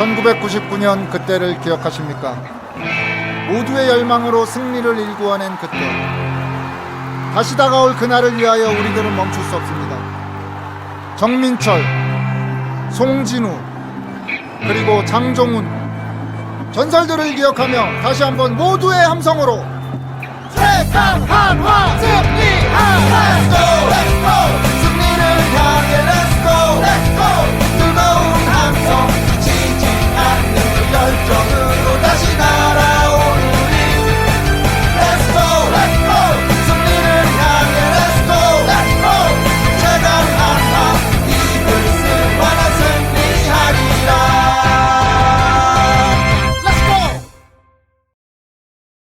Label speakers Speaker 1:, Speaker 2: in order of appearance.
Speaker 1: 1999년 그때를 기억하십니까? 모두의 열망으로 승리를 일구어낸 그때. 다시 다가올 그날을 위하여 우리들은 멈출 수 없습니다. 정민철, 송진우, 그리고 장종훈. 전설들을 기억하며 다시 한번 모두의 함성으로 최강 한화 승리하 Let's go, let's go.